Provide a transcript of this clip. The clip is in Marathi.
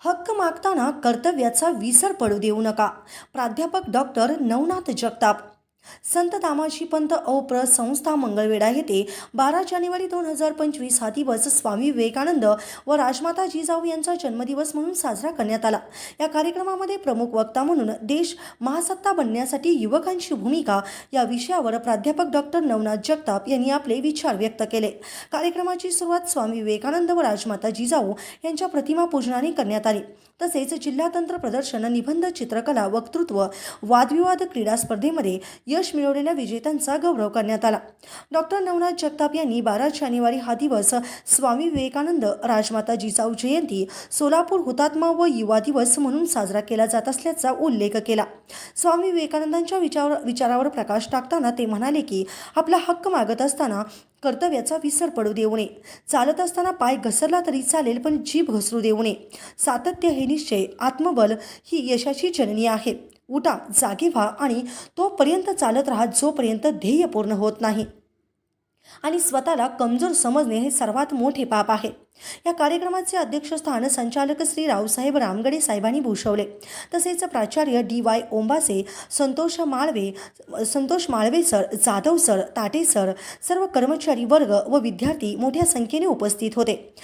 हक्क मागताना कर्तव्याचा विसर पडू देऊ नका. प्राध्यापक डॉक्टर नवनाथ जगताप संत दामाजी पंत औप्र संस्था मंगळवेढा येथे बारा जानेवारी दोन हजार पंचवीस हा दिवस स्वामी विवेकानंद व राजमाता जिजाऊ यांचा जन्मदिवस म्हणून साजरा करण्यात आला. या कार्यक्रमामध्ये प्रमुख वक्ता म्हणून देश महासत्ता बनण्यासाठी युवकांची भूमिका या विषयावर प्राध्यापक डॉक्टर नवनाथ जगताप यांनी आपले विचार व्यक्त केले. कार्यक्रमाची सुरुवात स्वामी विवेकानंद व राजमाता जिजाऊ यांच्या प्रतिमा पूजनाने करण्यात आली. तसेच जिल्हा तंत्र प्रदर्शन निबंध चित्रकला वक्तृत्व वादविवाद क्रीडा स्पर्धेमध्ये यश मिळवलेल्या विजेत्यांचा गौरव करण्यात आला. डॉक्टर नवनाथ जगताप यांनी बारा जानेवारी हा दिवस स्वामी विवेकानंद राजमाता जिजाऊ जयंती सोलापूर हुतात्मा व युवा दिवस म्हणून साजरा केला जात असल्याचा उल्लेख केला. स्वामी विवेकानंदांच्या विचार विचारावर प्रकाश टाकताना ते म्हणाले की आपला हक्क मागत असताना कर्तव्याचा विसर पडू देऊ नये. चालत असताना पाय घसरला तरी चालेल पण जीभ घसरू देऊ नये. सातत्य हे निश्चय आत्मबल ही यशाची जननी आहे. उठा जागे व्हा आणि तोपर्यंत चालत राहा जोपर्यंत ध्येय पूर्ण होत नाही. आणि स्वतःला कमजोर समजणे हे सर्वात मोठे पाप आहे. या कार्यक्रमाचे अध्यक्षस्थान संचालक श्री रावसाहेब रामगडे साहेबांनी भूषवले. तसेच प्राचार्य D Y Ombase Santosh Malve Santosh Malve sir Jadhav sir Tate sir सर्व कर्मचारी वर्ग व विद्यार्थी मोठ्या संख्येने उपस्थित होते.